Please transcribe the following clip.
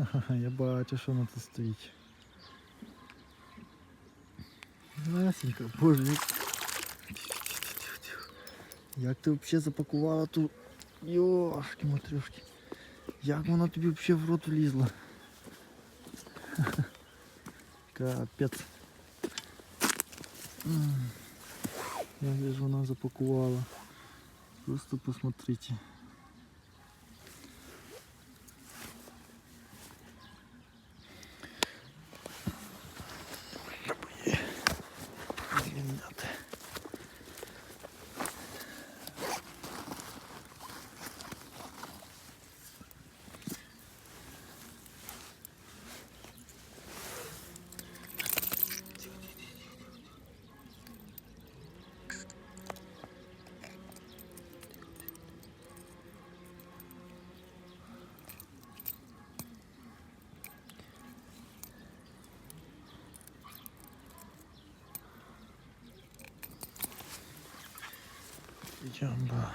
Ага, я бачу, що вона тут стоїть. Насенька, боже, як... Як ти взагалі запакувала ту... Йошки матрюшки. Як вона тобі взагалі в рот влізла? Капець. М. Як же ж вона запакувала? Просто посмотрите. 就这样吧。